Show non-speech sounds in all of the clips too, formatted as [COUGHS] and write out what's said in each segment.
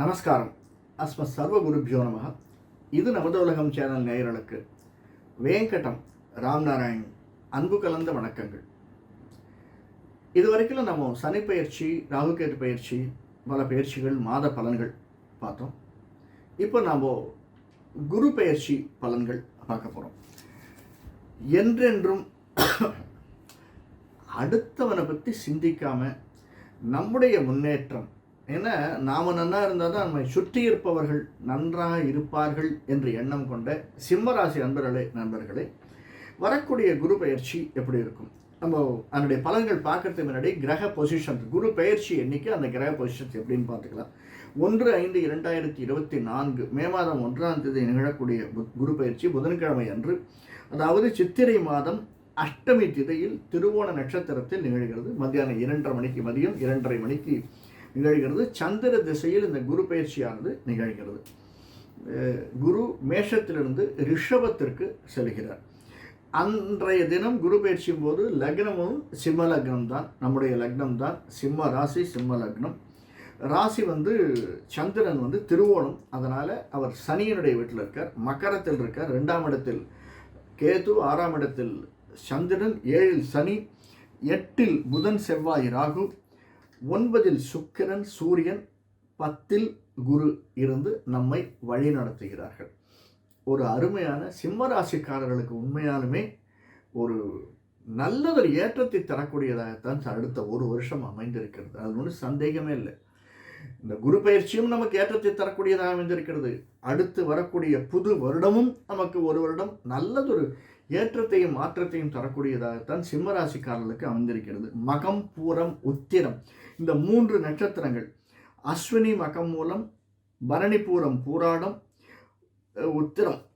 நமஸ்காரம். அஸ்ம சர்வ குருபியோ நமக இது நமது உலகம் சேனல் நேயர்களுக்கு வேங்கடம் ராம்நாராயண் அன்பு கலந்த வணக்கங்கள். இது வரைக்கும் நம்ம சனி பயிற்சி ராகுகேது பயிற்சி பல பயிற்சிகள் மாத பலன்கள் பார்த்தோம். இப்போ நாம் குரு பயிற்சி பலன்கள் பார்க்க போகிறோம் என்றென்றும் அடுத்தவனை பற்றி சிந்திக்காமல் நம்முடைய முன்னேற்றம் ஏன்னா நாம் நன்னா இருந்தால் தான் நம்மை சுற்றி இருப்பவர்கள் நன்றாக இருப்பார்கள் என்று எண்ணம் கொண்ட சிம்மராசி நண்பர்களே நண்பர்களே வரக்கூடிய குரு பயிற்சி எப்படி இருக்கும்? நம்ம அதனுடைய பலன்கள் பார்க்கறதுக்கு முன்னாடி கிரக பொசிஷன் குரு பயிற்சி எண்ணிக்கை அந்த கிரக பொசிஷன்ஸ் எப்படின்னு பார்த்துக்கலாம். ஒன்று ஐந்து இரண்டாயிரத்தி இருபத்தி நான்கு மே மாதம் ஒன்றாம் தேதி நிகழக்கூடிய பு- குரு பயிற்சி புதன்கிழமை அன்று அதாவது சித்திரை மாதம் அஷ்டமி திதையில் திருவோண நட்சத்திரத்தில் நிகழ்கிறது. மத்தியானம் இரண்டரை மணிக்கு மதியம் இரண்டரை மணிக்கு நிகழ்கிறது. சந்திர திசையில் இந்த குரு பயிற்சியானது நிகழ்கிறது. குரு மேஷத்திலிருந்து ரிஷபத்திற்கு செல்கிறார். அன்றைய தினம் குரு பயிற்சியும் போது லக்னமும் சிம்ம லக்னம் தான். நம்முடைய லக்னம் தான். சிம்ம ராசி சிம்ம லக்னம். ராசி வந்து சந்திரன் வந்து திருவோணம். அதனால் அவர் சனியனுடைய வீட்டில் இருக்கார். மக்கரத்தில் இருக்கார். ரெண்டாம் இடத்தில் கேது ஆறாம் இடத்தில் சந்திரன் ஏழில் சனி எட்டில் புதன் செவ்வாய் ராகு. ஒன்பதில் சுக்கிரன் சூரியன் பத்தில் குரு இருந்து நம்மை வழி நடத்துகிறார்கள். ஒரு அருமையான சிம்ம ராசிக்காரர்களுக்கு உண்மையாலுமே ஒரு நல்லதொரு ஏற்றத்தை தரக்கூடியதாகத்தான் அடுத்த ஒரு வருஷம் அமைந்திருக்கிறது. அது ஒன்றும் சந்தேகமே இல்லை. இந்த குரு பயிற்சியும் நமக்கு ஏற்றத்தை தரக்கூடியதாக அமைந்திருக்கிறது. அடுத்து வரக்கூடிய புது வருடமும் நமக்கு ஒரு வருடம் நல்லதொரு ஏற்றத்தையும் மாற்றத்தையும் தரக்கூடியதாகத்தான் சிம்மராசிக்காரர்களுக்கு அமைந்திருக்கிறது. மகம் பூரம் உத்திரம். இந்த மூன்று நட்சத்திரங்கள். அஸ்வினி மகம் மூலம் பரணிபூரம் பூராடம் உத்திரம்.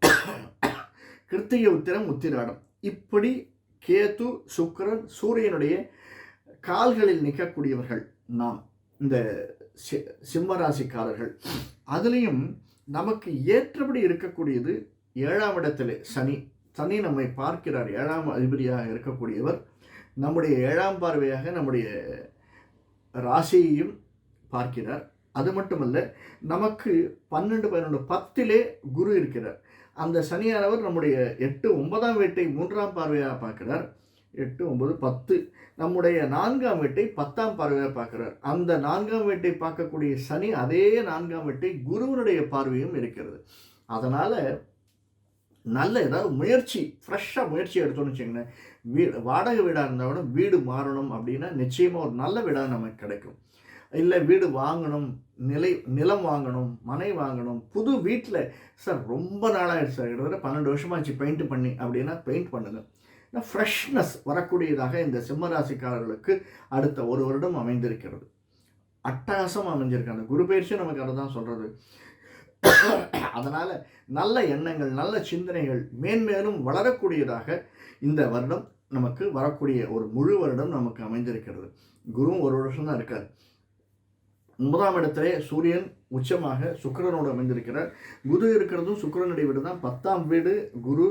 கிருத்திகை உத்திரம் உத்திராடம். இப்படி கேது சுக்கிரன் சூரியனுடைய கால்களில் நிற்கக்கூடியவர்கள் நாம் இந்த சி- அதுலேயும் நமக்கு ஏற்றபடி இருக்கக்கூடியது ஏழாம் இடத்திலே சனி. சனி நம்மை பார்க்கிறார். ஏழாம் அதிபதியாக இருக்கக்கூடியவர். நம்முடைய ஏழாம் பார்வையாக நம்முடைய ராசியையும் பார்க்கிறார். அது மட்டுமல்ல நமக்கு பன்னெண்டு பதினொன்று பத்திலே குரு இருக்கிறார். அந்த சனியானவர் நம்முடைய எட்டு ஒன்பதாம் வீட்டை மூன்றாம் பார்வையாக பார்க்கிறார். எட்டு ஒன்பது பத்து. நம்முடைய நான்காம் வீட்டை பத்தாம் பார்வையாக பார்க்கிறார். அந்த நான்காம் வீட்டை பார்க்கக்கூடிய சனி அதே நான்காம் வீட்டை குருவனுடைய பார்வையும் இருக்கிறது. அதனால் நல்ல ஏதாவது முயற்சி ஃப்ரெஷ்ஷாக முயற்சி எடுத்தோம்னு வச்சுக்கோங்களேன். வீடு வாடகை வீடாக இருந்தாலும் வீடு மாறணும் அப்படின்னா நிச்சயமாக ஒரு நல்ல வீடாக நமக்கு கிடைக்கும். இல்லை வீடு வாங்கணும் நிலை நிலம் வாங்கணும் மனை வாங்கணும். புது வீட்டில் சார் ரொம்ப நாளாகிடுச்சு சார். கிட்டத்தட்ட பன்னெண்டு வருஷமாச்சு பெயிண்ட் பண்ணி அப்படின்னா பெயிண்ட் பண்ணுங்கள் ஃப்ரெஷ்னஸ் வரக்கூடியதாக இந்த சிம்மராசிக்காரர்களுக்கு அடுத்த ஒரு வருடம் அமைந்திருக்கிறது. அட்டகாசம் அமைஞ்சிருக்கு. அந்த குரு பயிற்சியும் நமக்கு அதை தான் சொல்கிறது அதனால் நல்ல எண்ணங்கள் நல்ல சிந்தனைகள் மேன்மேலும் வளரக்கூடியதாக இந்த வருடம் நமக்கு வரக்கூடிய ஒரு முழு வருடம் நமக்கு அமைந்திருக்கிறது. குருவும் ஒரு வருஷம் தான் இருக்கார். ஒன்பதாம் இடத்திலே சூரியன் உச்சமாக சுக்கரனோடு அமைந்திருக்கிறார். குரு இருக்கிறதும் சுக்கரனுடைய வீடு தான். பத்தாம் வீடு குரு.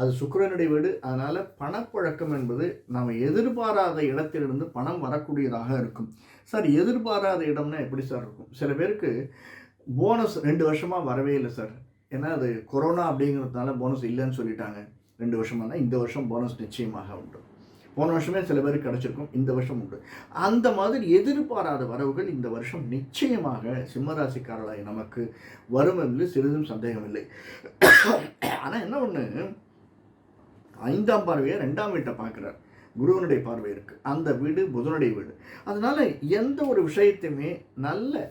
அது சுக்கரனுடைய வீடு. அதனால் பணப்பழக்கம் என்பது நாம் எதிர்பாராத இடத்திலிருந்து பணம் வரக்கூடியதாக இருக்கும். சார் எதிர்பாராத இடம்னா எப்படி சார் இருக்கும்? சில பேருக்கு போனஸ் ரெண்டு வருஷமாக வரவே இல்லை சார் ஏன்னா அது கொரோனா அப்படிங்கிறதுனால போனஸ் இல்லைன்னு சொல்லிட்டாங்க. ரெண்டு வருஷமாக இந்த வருஷம் போனஸ் நிச்சயமாக உண்டு. போன வருஷமே சில பேருக்கு கிடச்சிருக்கும் இந்த வருஷம் உண்டு. அந்த மாதிரி எதிர்பாராத வரவுகள் இந்த வருஷம் நிச்சயமாக சிம்மராசிக்காரர்களாய் நமக்கு வரும் என்று சிறிதும் சந்தேகம் இல்லை ஆனால் என்ன ஒன்று ஐந்தாம் பார்வையை ரெண்டாம் வீட்டை பார்க்குறார். குருவனுடைய பார்வை இருக்குது அந்த வீடு புதனுடைய வீடு. அதனால் எந்த ஒரு விஷயத்தையுமே நல்ல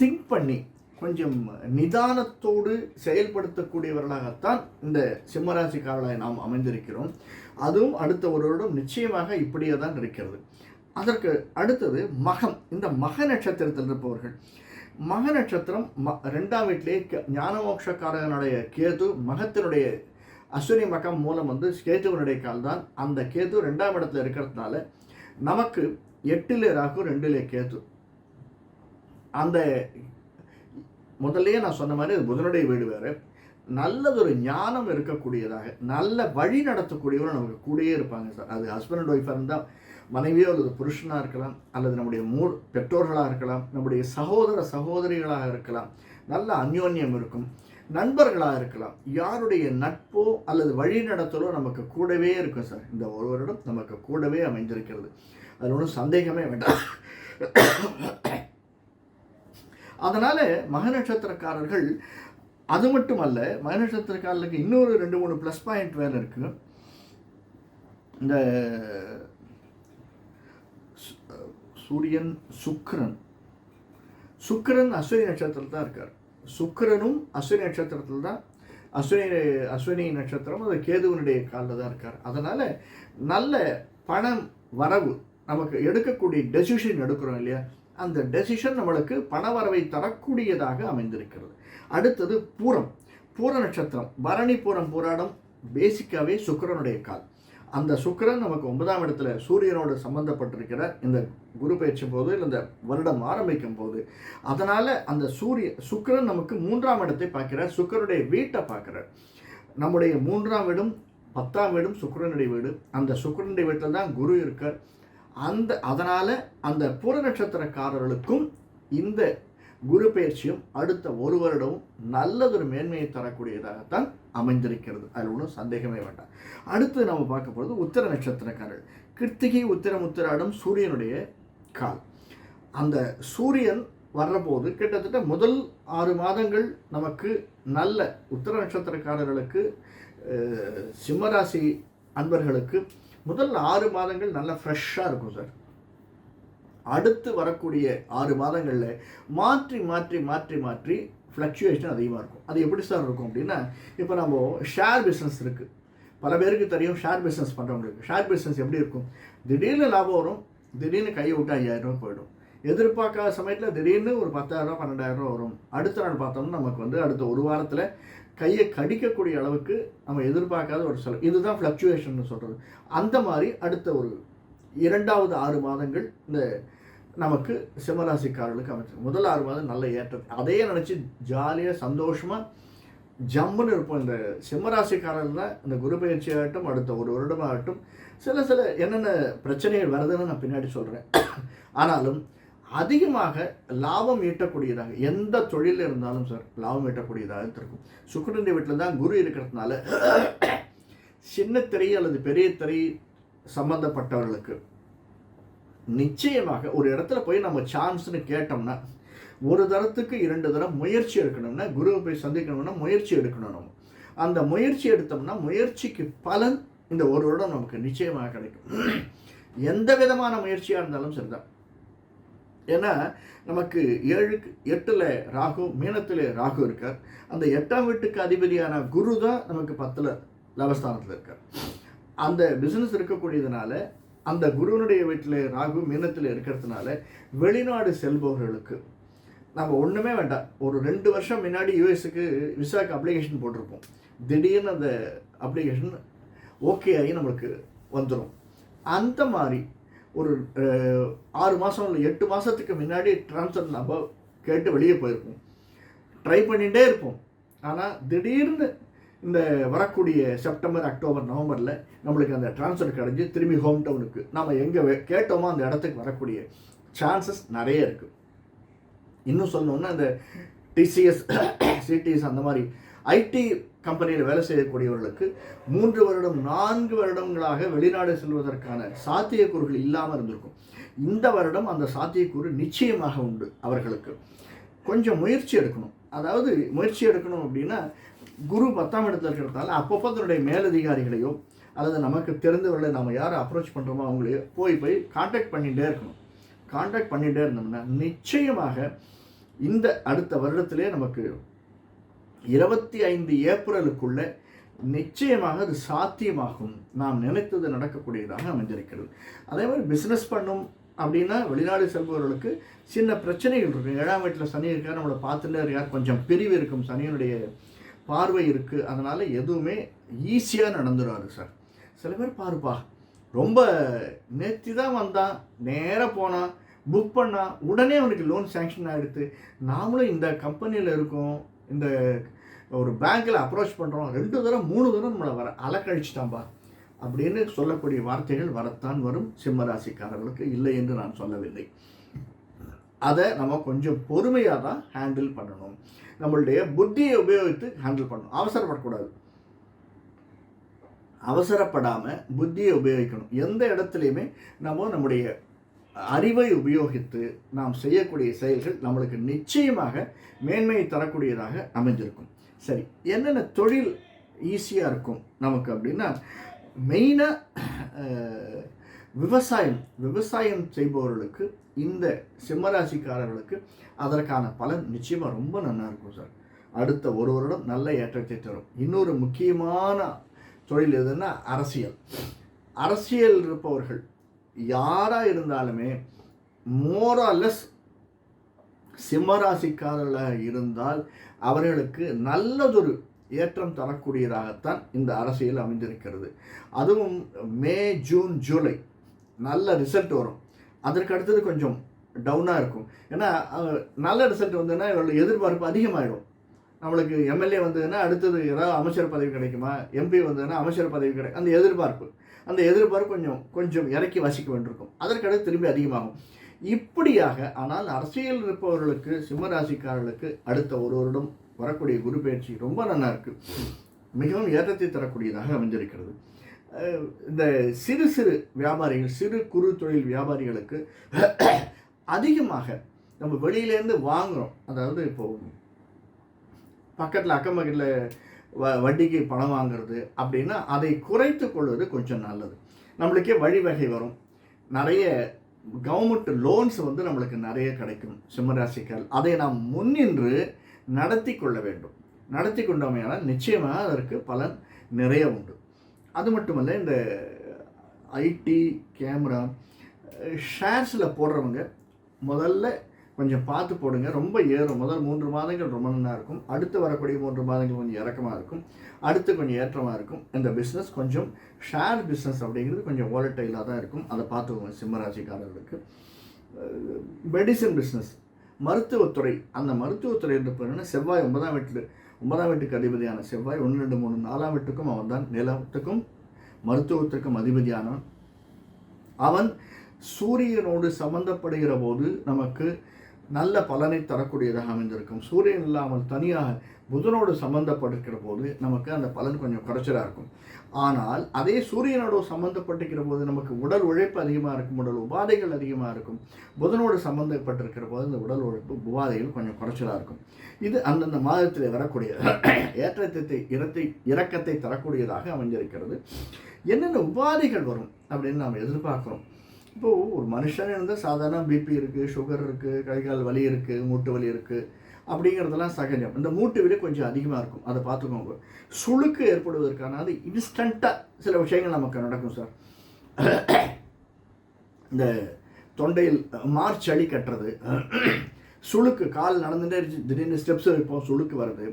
திங்க் பண்ணி கொஞ்சம் நிதானத்தோடு செயல்படுத்தக்கூடியவர்களாகத்தான் இந்த சிம்மராசிக்காரர்களாய் நாம் அமைந்திருக்கிறோம். அதுவும் அடுத்த ஒரு வருடம் நிச்சயமாக இப்படியே தான் இருக்கிறது. அதற்கு அடுத்தது மகம். இந்த மக நட்சத்திரத்தில் இருப்பவர்கள். மக நட்சத்திரம் ம ரெண்டாம் வீட்டிலே க- ஞானமோட்சக்காரனுடைய கேது மகத்தினுடைய அஸ்வினி மகம் மூலம் வந்து கேதுவனுடைய கால் தான் அந்த கேது ரெண்டாம் இடத்துல இருக்கிறதுனால நமக்கு எட்டிலே ராகு ரெண்டிலே கேது. அந்த முதல்லயே நான் சொன்ன மாதிரி அது புதனுடைய வீடு வேறு. நல்லதொரு ஞானம் இருக்கக்கூடியதாக நல்ல வழி நடத்தக்கூடியவரும் நமக்கு கூடயே இருப்பாங்க சார். அது ஹஸ்பண்ட் அண்ட் ஒய்ஃபாக இருந்தால் மனைவியோ அல்லது புருஷனாக இருக்கலாம் அல்லது நம்முடைய மூ பெற்றோர்களாக இருக்கலாம் நம்முடைய சகோதர சகோதரிகளாக இருக்கலாம் நல்ல அந்யோன்யம் இருக்கும் நண்பர்களாக இருக்கலாம் யாருடைய நட்போ அல்லது வழி நடத்தலோ நமக்கு கூடவே இருக்கும் சார். இந்த ஒரு வருடம் நமக்கு கூடவே அமைந்திருக்கிறது. அதில் ஒன்றும் சந்தேகமே வேண்டாம். அதனால் மக நட்சத்திரக்காரர்கள் அது மட்டுமல்ல மக நட்சத்திரக்காரர்களுக்கு இன்னொரு ரெண்டு மூணு ப்ளஸ் பாயிண்ட் வேறு இருக்குது இந்த சூரியன் சுக்கரன். சுக்கரன் அஸ்வினி நட்சத்திரத்தில் தான் இருக்கார். சுக்கரனும் அஸ்வினி நட்சத்திரத்தில் தான் அஸ்வினி அஸ்வினி நட்சத்திரம் அது கேதுவனுடைய காலில் தான் இருக்கார். அதனால் நல்ல பணம் வரவு நமக்கு எடுக்கக்கூடிய டெசிஷன் எடுக்கிறோம் இல்லையா? அந்த டெசிஷன் நம்மளுக்கு பண வரவை தரக்கூடியதாக அமைந்திருக்கிறது. அடுத்தது பூரம். பூர நட்சத்திரம். பரணி பூரம் போராடம் பேசிக்காகவே சுக்கிரனுடைய கால். அந்த சுக்கரன் நமக்கு ஒன்பதாம் இடத்துல சூரியனோடு சம்பந்தப்பட்டிருக்கிற இந்த குரு பயிற்சி போது இல்லை இந்த வருடம் ஆரம்பிக்கும் போது அதனால் அந்த சூரிய சுக்கரன் நமக்கு மூன்றாம் இடத்தை பார்க்கிறார். சுக்கிரனுடைய வீட்டை பார்க்குற நம்முடைய மூன்றாம் வீடும் பத்தாம் வீடும் சுக்கிரனுடைய வீடு. அந்த சுக்கரனுடைய வீட்டில் தான் குரு இருக்கார். அந்த அதனால் அந்த பூர நட்சத்திரக்காரர்களுக்கும் இந்த குரு பயிற்சியும் அடுத்த ஒரு வருடமும் நல்லதொரு மேன்மையை தரக்கூடியதாகத்தான் அமைந்திருக்கிறது. அதில் ஒன்றும் சந்தேகமே வேண்டாம். அடுத்து நம்ம பார்க்க போகிறது உத்தர நட்சத்திரக்காரர்கள். கிருத்திகை உத்திரம் உத்திராடம் சூரியனுடைய கால். அந்த சூரியன் வர்றபோது கிட்டத்தட்ட முதல் ஆறு மாதங்கள் நமக்கு நல்ல உத்தர நட்சத்திரக்காரர்களுக்கு சிம்மராசி அன்பர்களுக்கு முதல் ஆறு மாதங்கள் நல்லா ஃப்ரெஷ்ஷாக இருக்கும் சார் அடுத்து வரக்கூடிய ஆறு மாதங்களில் மாற்றி மாற்றி மாற்றி மாற்றி ஃப்ளக்சுவேஷன் அதிகமாக இருக்கும். அது எப்படி சார் இருக்கும் அப்படின்னா இப்போ நம்ம ஷேர் பிஸ்னஸ் இருக்குது பல பேருக்கு தெரியும் ஷேர் பிஸ்னஸ் பண்ணுறவங்களுக்கு ஷேர் பிஸ்னஸ் எப்படி இருக்கும்? திடீர்னு லாபம் வரும் திடீர்னு கையை விட்டு ஐயாயிரம் போயிடும். எதிர்பார்க்காத சமயத்தில் திடீர்னு ஒரு பத்தாயிரரூபா பன்னெண்டாயிரம் ரூபா வரும். அடுத்த நாள் பார்த்தோம்னா நமக்கு வந்து அடுத்த ஒரு வாரத்தில் கையை கடிக்கக்கூடிய அளவுக்கு நம்ம எதிர்பார்க்காத ஒரு செலவு. இதுதான் ஃப்ளக்சுவேஷன் சொல்கிறது அந்த மாதிரி அடுத்த ஒரு இரண்டாவது ஆறு மாதங்கள் இந்த நமக்கு சிம்மராசிக்காரர்களுக்கு அமைச்சு முதல் ஆறு மாதம் நல்ல ஏற்றம். அதையே நினச்சி ஜாலியாக சந்தோஷமாக ஜம்முன்னு இருப்போம். இந்த சிம்மராசிக்காரர்கள் தான் இந்த குரு பயிற்சி ஆகட்டும் அடுத்த ஒரு வருடமாகட்டும் சில சில என்னென்ன பிரச்சனைகள் வருதுன்னு நான் பின்னாடி சொல்கிறேன் ஆனாலும் அதிகமாக லாபம் ஈட்டக்கூடியதாக எந்த தொழிலில் இருந்தாலும் சார் லாபம் ஈட்டக்கூடியதாக இருக்கும். சுக்கிரனுடைய வீட்டில் தான் குரு இருக்கிறதுனால சின்ன திரை அல்லது பெரிய திரை சம்பந்தப்பட்டவர்களுக்கு நிச்சயமாக ஒரு இடத்துல போய் நம்ம சான்ஸ்னு கேட்டோம்னா ஒரு தரத்துக்கு இரண்டு தரம் முயற்சி எடுக்கணும்னா குருவை போய் சந்திக்கணும்னா முயற்சி எடுக்கணும் நம்ம. அந்த முயற்சி எடுத்தோம்னா முயற்சிக்கு பலன் இந்த ஒரு வருடம் நமக்கு நிச்சயமாக கிடைக்கும். எந்த விதமான முயற்சியாக இருந்தாலும் சரிதான். ஏன்னா நமக்கு ஏழுக்கு எட்டில் ராகு மீனத்தில் ராகு இருக்கார். அந்த எட்டாம் வீட்டுக்கு அதிபதியான குரு தான் நமக்கு பத்தில் லவஸ்தானத்தில் இருக்கார். அந்த பிஸ்னஸ் இருக்கக்கூடியதுனால அந்த குருவனுடைய வீட்டில் ராகு மீனத்தில் இருக்கிறதுனால வெளிநாடு செல்பவர்களுக்கு நம்ம ஒன்றுமே வேண்டாம். ஒரு ரெண்டு வருஷம் முன்னாடி யூஎஸுக்கு விசாக்கு அப்ளிகேஷன் போட்டிருப்போம். திடீர்னு அந்த அப்ளிகேஷன் ஓகே ஆகி நம்மளுக்கு வந்துடும் அந்த மாதிரி ஒரு ஆறு மாதம் இல்லை எட்டு மாதத்துக்கு முன்னாடி ட்ரான்ஸ்ஃபர் நம்ம கேட்டு வெளியே போயிருப்போம். ட்ரை பண்ணிகிட்டே இருப்போம். ஆனால் திடீர்னு இந்த வரக்கூடிய செப்டம்பர் அக்டோபர் நவம்பரில் நம்மளுக்கு அந்த ட்ரான்ஸ்ஃபர் கிடைஞ்சி திரும்பி ஹோம் டவுனுக்கு நம்ம எங்கே கேட்டோமோ அந்த இடத்துக்கு வரக்கூடிய சான்சஸ் நிறைய இருக்குது இன்னும் சொல்லணுன்னா இந்த டிசிஎஸ் சிடிஎஸ் [COUGHS] அந்த மாதிரி ஐடி கம்பெனியில் வேலை செய்யக்கூடியவர்களுக்கு மூன்று வருடம் நான்கு வருடங்களாக வெளிநாடு செல்வதற்கான சாத்தியக்கூறுகள் இல்லாமல் இருந்திருக்கும். இந்த வருடம் அந்த சாத்தியக்கூறு நிச்சயமாக உண்டு அவர்களுக்கு. கொஞ்சம் முயற்சி எடுக்கணும். அதாவது முயற்சி எடுக்கணும் அப்படின்னா குரு பத்தாம் இடத்துல இருக்கிறதால அப்பப்போ தன்னுடைய மேலதிகாரிகளையோ அல்லது நமக்கு தெரிந்தவர்களை நம்ம யாரை அப்ரோச் பண்ணுறோமோ அவங்களையோ போய் போய் காண்டாக்ட் பண்ணிகிட்டே இருக்கணும். காண்டாக்ட் பண்ணிகிட்டே இருந்தோம்னா நிச்சயமாக இந்த அடுத்த வருடத்திலே நமக்கு இருபத்தி ஐந்து ஏப்ரலுக்குள்ள நிச்சயமாக அது சாத்தியமாகும். நாம் நினைத்தது நடக்கக்கூடியதாக அமைஞ்சிருக்கிறது அதே மாதிரி பிஸ்னஸ் பண்ணும் அப்படின்னா வெளிநாடு செல்பவர்களுக்கு சின்ன பிரச்சனைகள் இருக்கும் ஏழாம் வீட்டில் சனி இருக்கார் நம்மளை பார்த்துட்டே இருக்கார். கொஞ்சம் பிரிவு இருக்கும். சனியினுடைய பார்வை இருக்குது அதனால் எதுவுமே ஈஸியாக நடந்துடாது சார் சில பேர் பாருப்பா ரொம்ப நேற்று தான் வந்தான் நேராக போனான் புக் பண்ணால் உடனே அவனுக்கு லோன் சேங்ஷன் ஆகிடுது நாமளும் இந்த கம்பெனியில் இருக்கோம். இந்த ஒரு பேங்க்கில் அப்ரோச் பண்ணுறோம் ரெண்டு தரம் மூணு தரம் நம்மளை வர அலக்கழிச்சிட்டான்பா. அப்படின்னு சொல்லக்கூடிய வார்த்தைகள் வரத்தான் வரும். சிம்ம ராசிக்காரர்களுக்கு இல்லை என்று நான் சொல்லவில்லை. அதை நம்ம கொஞ்சம் பொறுமையாக தான் ஹேண்டில் பண்ணணும். நம்மளுடைய புத்தியை உபயோகித்து ஹேண்டில் பண்ணணும். அவசரப்படக்கூடாது. அவசரப்படாமல் புத்தியை உபயோகிக்கணும். எந்த இடத்துலையுமே நம்ம நம்முடைய அறிவை உபயோகித்து நாம் செய்யக்கூடிய செயல்கள் நம்மளுக்கு நிச்சயமாக மேன்மையை தரக்கூடியதாக அமைஞ்சிருக்கும் சரி என்னென்ன தொழில் ஈஸியாக இருக்கும் நமக்கு அப்படின்னா மெயினாக விவசாயம். விவசாயம் செய்பவர்களுக்கு இந்த சிம்மராசிக்காரர்களுக்கு அதற்கான பலன் நிச்சயமாக ரொம்ப நல்லா இருக்கும் சார். அடுத்த ஒரு வருடம் நல்ல ஏற்றத்தை தரும். இன்னொரு முக்கியமான தொழில் எதுன்னா அரசியல். அரசியல் இருப்பவர்கள் யாராக இருந்தாலுமே மோரலஸ் சிம்மராசிக்காரர்களாக இருந்தால் அவர்களுக்கு நல்லதொரு ஏற்றம் தரக்கூடியதாகத்தான் இந்த அரசியல் அமைந்திருக்கிறது. அதுவும் மே ஜூன் ஜூலை நல்ல ரிசல்ட் வரும். அதற்கு அடுத்தது கொஞ்சம் டவுனாக இருக்கும். ஏன்னா நல்ல ரிசல்ட் வந்ததுன்னா இவர்களுடைய எதிர்பார்ப்பு அதிகமாகிடும் நம்மளுக்கு எம்எல்ஏ வந்ததுன்னா அடுத்தது ஏதாவது அமைச்சர் பதவி கிடைக்குமா? எம்பி வந்ததுன்னா அமைச்சர் பதவி கிடைக்கும் அந்த எதிர்பார்ப்பு. அந்த எதிர்பார்ப்பு கொஞ்சம் கொஞ்சம் இறக்கி வசிக்க வேண்டியிருக்கும். அதற்கடுத்து திரும்பி அதிகமாகும். இப்படியாக ஆனால் அரசியல் இருப்பவர்களுக்கு சிம்மராசிக்காரர்களுக்கு அடுத்த ஒரு வருடம் வரக்கூடிய குரு பயிற்சி ரொம்ப நல்லா இருக்குது மிகவும் ஏற்றத்தை தரக்கூடியதாக அமைஞ்சிருக்கிறது இந்த சிறு சிறு வியாபாரிகள் சிறு குறு தொழில் வியாபாரிகளுக்கு அதிகமாக நம்ம வெளியிலேருந்து வாங்குகிறோம் அதாவது இப்போது பக்கத்தில் அக்கம் பக்கத்தில் வ வட்டிக்கு பணம் வாங்குறது அப்படின்னா அதை குறைத்து கொள்வது கொஞ்சம் நல்லது. நம்மளுக்கே வழிவகை வரும். நிறைய கவர்மெண்ட் லோன்ஸ் வந்து நம்மளுக்கு நிறைய கிடைக்கும். சிம்மராசிக்கால் அதை நாம் முன்னின்று நடத்தி கொள்ள வேண்டும். நடத்தி கொண்டோமையானால் நிச்சயமாக அதற்கு பலன் நிறைய உண்டு. அது மட்டுமல்ல இந்த ஐடி கேமரா ஷேர்ஸில் போடுறவங்க முதல்ல கொஞ்சம் பார்த்து போடுங்க. ரொம்ப ஏறும். முதல் மூன்று மாதங்கள் ரொம்ப நல்லா இருக்கும். அடுத்து வரக்கூடிய மூன்று மாதங்கள் கொஞ்சம் இறக்கமாக இருக்கும். அடுத்து கொஞ்சம் ஏற்றமாக இருக்கும். இந்த பிஸ்னஸ் கொஞ்சம் ஷேர் பிஸ்னஸ் அப்படிங்கிறது கொஞ்சம் வாலட்டைலாக தான் இருக்கும். அதை பார்த்துக்கோங்க சிம்மராசிக்காரர்களுக்கு. மெடிசன் பிஸ்னஸ் மருத்துவத்துறை. அந்த மருத்துவத்துறை என்று பார்த்தீங்கன்னா செவ்வாய் ஒன்பதாம் வீட்டில் ஒன்பதாம் வீட்டுக்கு அதிபதியான செவ்வாய். ஒன்று ரெண்டு மூணு நாலாம் வீட்டுக்கும் அவன் தான். நிலத்துக்கும் மருத்துவத்திற்கும் அதிபதியானவன். அவன் சூரியனோடு சம்பந்தப்படுகிற போது நமக்கு நல்ல பலனை தரக்கூடியதாக அமைந்திருக்கும். சூரியன் இல்லாமல் தனியாக புதனோடு சம்பந்தப்பட்டிருக்கிற போது நமக்கு அந்த பலன் கொஞ்சம் குறைச்சலாக இருக்கும். ஆனால் அதே சூரியனோடு சம்பந்தப்பட்டிருக்கிற போது நமக்கு உடல் உழைப்பு அதிகமாக இருக்கும் உடல் உபாதைகள் அதிகமாக இருக்கும். புதனோடு சம்பந்தப்பட்டிருக்கிற போது இந்த உடல் உழைப்பு உபாதைகள் கொஞ்சம் குறைச்சலாக இருக்கும். இது அந்தந்த மாதத்தில் வரக்கூடிய [CLEARS THROAT] ஏற்றத்தை இரத்தை இறக்கத்தை தரக்கூடியதாக அமைஞ்சிருக்கிறது என்னென்ன உபாதைகள் வரும் அப்படின்னு நாம் எதிர்பார்க்குறோம். இப்போது ஒரு மனுஷன் இருந்தால் சாதாரண பிபி இருக்குது சுகர் இருக்குது கை கால் வலி இருக்குது மூட்டு வலி இருக்குது அப்படிங்கிறதெல்லாம் சகஜம். இந்த மூட்டு வலி கொஞ்சம் அதிகமாக இருக்கும். அதை பார்த்துக்கோங்க. சுளுக்கு ஏற்படுவதற்கான அது இன்ஸ்டண்ட்டாக சில விஷயங்கள் நமக்கு நடக்கும் சார் இந்த தொண்டையில் மார்ச் அடி கட்டுறது சுளுக்கு கால் நடந்துட்டே இருந்துச்சு திடீர்னு ஸ்டெப்ஸ் வைப்போம் சுளுக்கு வருது.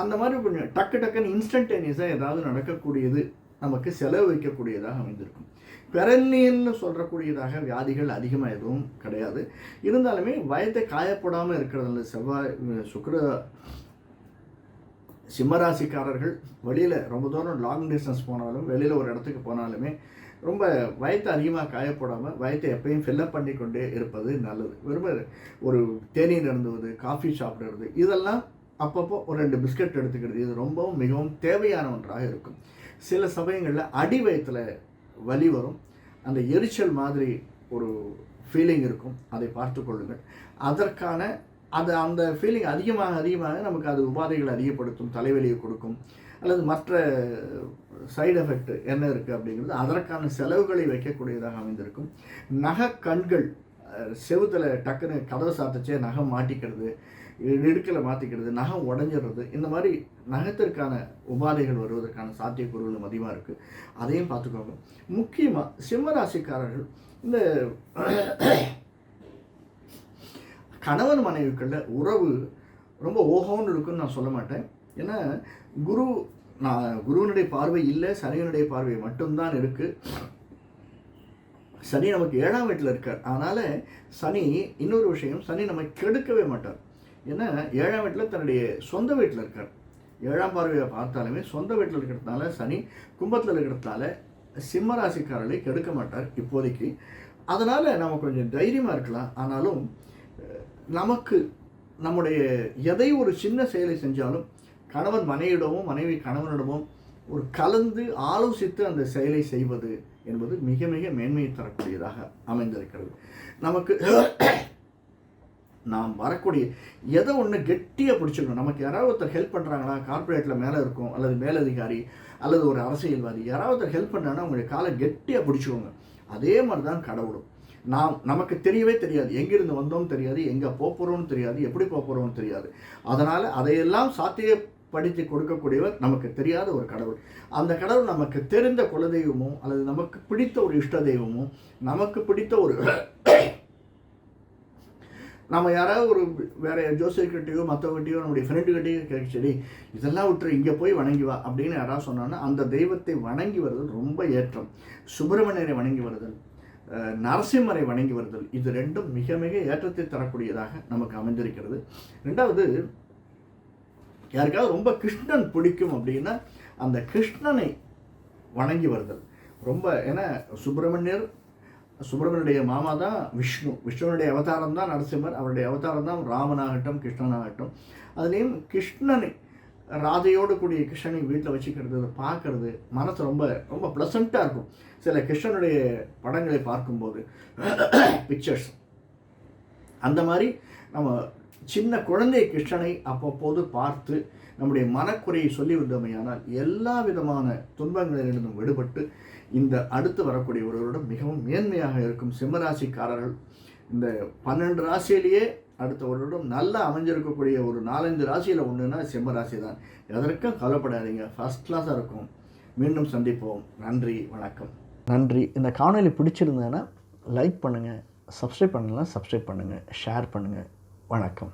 அந்த மாதிரி கொஞ்சம் டக்கு டக்குன்னு இன்ஸ்டன்டேனியஸாக ஏதாவது நடக்கக்கூடியது நமக்கு செலவு வைக்கக்கூடியதாக அமைந்திருக்கும். பெரல்னியல்னு சொல்கிறக்கூடியதாக வியாதிகள் அதிகமாக எதுவும் கிடையாது. இருந்தாலுமே வயத்தை காயப்படாமல் இருக்கிறதுல செவ்வாய் சுக்கர சிம்மராசிக்காரர்கள் வெளியில் ரொம்ப தூரம் லாங் டிஸ்டன்ஸ் போனாலும் வெளியில் ஒரு இடத்துக்கு போனாலுமே ரொம்ப வயத்தை அதிகமாக காயப்படாமல் வயத்தை எப்பயும் ஃபில்லப் பண்ணி கொண்டே இருப்பது நல்லது. வெறும் ஒரு தேநீர் இருந்துவது காஃபி சாப்பிடுறது இதெல்லாம் அப்பப்போ ஒரு ரெண்டு பிஸ்கட் எடுத்துக்கிறது இது ரொம்பவும் மிகவும் தேவையான ஒன்றாக இருக்கும். சில சமயங்களில் அடி வயத்தில் வலி வரும். அந்த எரிச்சல் மாதிரி ஒரு ஃபீலிங் இருக்கும். அதை பார்த்து கொள்ளுங்கள். அதற்கான அது அந்த ஃபீலிங் அதிகமாக அதிகமாக நமக்கு அது உபாதைகளை அதிகப்படுத்தும் தலைவலியை கொடுக்கும். அல்லது மற்ற சைடு எஃபெக்ட் என்ன இருக்குது அப்படிங்கிறது அதற்கான செலவுகளை வைக்கக்கூடியதாக அமைந்திருக்கும். நகை கண்கள் செவுத்தில் டக்குன்னு கதவை சாத்தச்சே நகம் மாட்டிக்கிறது. நெருக்கலை மாற்றிக்கிறது நகம் உடஞ்சிடுறது இந்த மாதிரி நகத்திற்கான உபாதைகள் வருவதற்கான சாத்தியக்கூறுகளும் அதிகமாக இருக்குது அதையும் பார்த்துக்கோங்க. முக்கியமாக சிம்மராசிக்காரர்கள் இந்த கணவன் மனைவிக்குள்ள உறவு ரொம்ப ஓகோன்னு இருக்குன்னு நான் சொல்ல மாட்டேன். ஏன்னா குரு நான் குருவனுடைய பார்வை இல்லை சனியனுடைய பார்வை மட்டும்தான் இருக்குது சனி நமக்கு ஏழாம் வீட்டில் இருக்கார். அதனால் சனி இன்னொரு விஷயம் சனி நம்ம கெடுக்கவே மாட்டார். ஏன்னா ஏழாம் வீட்டில் தன்னுடைய சொந்த வீட்டில் இருக்கார். ஏழாம் பார்வையை பார்த்தாலுமே சொந்த வீட்டில் இருக்கிறதுனால சனி கும்பத்தில் இருக்கிறதுனால சிம்மராசிக்காரர்களை கெடுக்க மாட்டார் இப்போதைக்கு. அதனால் நம்ம கொஞ்சம் தைரியமாக இருக்கலாம். ஆனாலும் நமக்கு நம்முடைய எதை ஒரு சின்ன செயலை செஞ்சாலும் கணவன் மனைவிடமும் மனைவி கணவனிடமும் ஒரு கலந்து ஆலோசித்து அந்த செயலை செய்வது என்பது மிக மிக மேன்மையை தரக்கூடியதாக அமைந்திருக்கிறது. நமக்கு நாம் வரக்கூடிய எதை ஒன்று கெட்டியாக பிடிச்சிக்கணும் நமக்கு யாராவது ஒருத்தர் ஹெல்ப் பண்ணுறாங்களா கார்ப்பரேட்டில் மேலே இருக்கும் அல்லது மேலதிகாரி அல்லது ஒரு அரசியல்வாதி. யாராவது ஒருத்தர் ஹெல்ப் பண்ணாங்கன்னா உங்களுடைய காலை கெட்டியாக பிடிச்சிக்கோங்க. அதே மாதிரி தான் கடவுளும். நாம் நமக்கு தெரியவே தெரியாது. எங்கிருந்து வந்தோம் தெரியாது. எங்கே போகிறோம்னு தெரியாது. எப்படி போகிறோம்னு தெரியாது. அதனால் அதையெல்லாம் சாத்தியப்படுத்தி கொடுக்கக்கூடியவர் நமக்கு தெரியாத ஒரு கடவுள். அந்த கடவுள் நமக்கு தெரிந்த குலதெய்வமோ அல்லது நமக்கு பிடித்த ஒரு இஷ்ட தெய்வமோ நமக்கு பிடித்த ஒரு நம்ம யாராவது ஒரு வேற ஜோசியர்கிட்டையோ மற்றவர்கிட்டையோ நம்முடைய ஃப்ரெண்டுகிட்டயோ கேட்கச்சடி இதெல்லாம் விட்டுரு இங்கே போய் வணங்கி வா அப்படின்னு யாராவது சொன்னோன்னா அந்த தெய்வத்தை வணங்கி வருதல் ரொம்ப ஏற்றம். சுப்பிரமணியரை வணங்கி வருதல் நரசிம்மரை வணங்கி வருதல் இது ரெண்டும் மிக மிக ஏற்றத்தை தரக்கூடியதாக நமக்கு அமைந்திருக்கிறது. ரெண்டாவது யாருக்காவது ரொம்ப கிருஷ்ணன் பிடிக்கும் அப்படின்னா அந்த கிருஷ்ணனை வணங்கி வருதல். ரொம்ப ஏன்னா சுப்பிரமணியர் சுப்பிரமணியுடைய மாமா தான் விஷ்ணு. விஷ்ணுனுடைய அவதாரம் தான் நரசிம்மர் அவருடைய அவதாரம் தான் ராமனாகட்டும் கிருஷ்ணனாகட்டும். அதுலேயும் கிருஷ்ணனை ராதையோடு கூடிய கிருஷ்ணனை வீட்டில் வச்சுக்கிறது அதை பார்க்கறது மனசு ரொம்ப ரொம்ப ப்ளசண்ட்டாக இருக்கும். சில கிருஷ்ணனுடைய படங்களை பார்க்கும்போது பிக்சர்ஸ் அந்த மாதிரி நம்ம சின்ன குழந்தை கிருஷ்ணனை அப்பப்போது பார்த்து நம்முடைய மனக்குறையை சொல்லி வந்தமையானால் எல்லா விதமான துன்பங்களிலிருந்தும் விடுபட்டு இந்த அடுத்து வரக்கூடிய ஒருவரோட மிகவும் மேன்மையாக இருக்கும் சிம்மராசிக்காரர்கள் இந்த பன்னெண்டு ராசியிலேயே அடுத்த வருடம் நல்லா அமைஞ்சிருக்கக்கூடிய ஒரு நாலஞ்சு ராசியில் ஒன்றுனா சிம்ம ராசி தான் எதற்கும் கவலைப்படாதீங்க. ஃபஸ்ட் கிளாஸாக இருக்கும். மீண்டும் சந்திப்போம். நன்றி வணக்கம். நன்றி. இந்த காணொலி பிடிச்சிருந்தேன்னா லைக் பண்ணுங்கள் சப்ஸ்கிரைப் பண்ணலாம் சப்ஸ்கிரைப் பண்ணுங்கள் ஷேர் பண்ணுங்கள் வணக்கம்.